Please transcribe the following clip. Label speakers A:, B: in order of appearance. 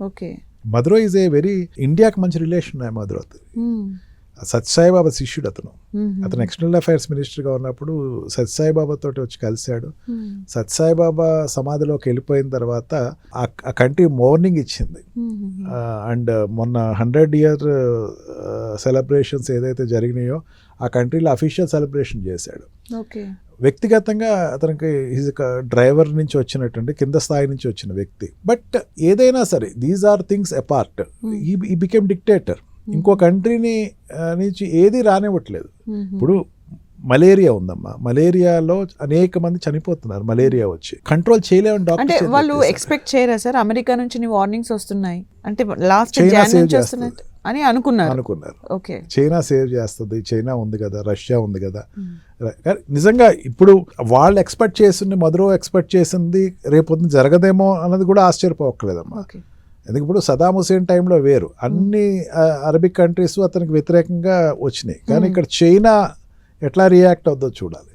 A: Okay.
B: Maduro is a very ఇండియాకి మంచి relation మధురతో Sathya Sai Baba శిష్యుడు అతను. అతను ఎక్స్టర్నల్ అఫైర్స్ మినిస్టర్గా ఉన్నప్పుడు సత్యసాయిబాబా తోటి వచ్చి కలిశాడు. సత్యసాయిబాబా సమాధిలోకి వెళ్ళిపోయిన తర్వాత ఆ- కంట్రీ మార్నింగ్ ఇచ్చింది. అండ్ మొన్న హండ్రెడ్ ఇయర్ సెలబ్రేషన్స్ ఏదైతే జరిగినాయో ఆ కంట్రీలో అఫీషియల్ సెలబ్రేషన్ చేశాడు.
A: ఓకే.
B: వ్యక్తిగతంగా అతనికి ఈజ్ డ్రైవర్ నుంచి వచ్చినటువంటి కింద స్థాయి నుంచి వచ్చిన వ్యక్తి. బట్ ఏదైనా సరే these are things apart he became dictator ఇంకో కంట్రీని నుంచి ఏది రానివ్వట్లేదు. ఇప్పుడు మలేరియా ఉందమ్మా. మలేరియాలో అనేక మంది చనిపోతున్నారు మలేరియా వచ్చి. కంట్రోల్ చేయలేమని
A: అంటే వాళ్ళు ఎక్స్పెక్ట్ చేయరా సార్? అమెరికా నుంచి వార్నింగ్స్ వస్తున్నాయి. అంటే లాస్ట్ నుంచి అని అనుకున్నారు.
B: అనుకున్నారు.
A: ఓకే.
B: చైనా సేవ్ చేస్తుంది చైనా ఉంది కదా రష్యా ఉంది కదా. కానీ నిజంగా ఇప్పుడు వాళ్ళు ఎక్స్పెక్ట్ చేసింది మధురో ఎక్స్పెక్ట్ చేసింది రేపొద్దున జరగదేమో అన్నది కూడా ఆశ్చర్యపోవట్లేదమ్మా ఎందుకు ఇప్పుడు సదాం హుసేన్ టైంలో వేరు. అన్ని అరబిక్ కంట్రీస్ అతనికి వ్యతిరేకంగా వచ్చినాయి. కానీ ఇక్కడ చైనా ఎట్లా రియాక్ట్ అవుద్దో చూడాలి.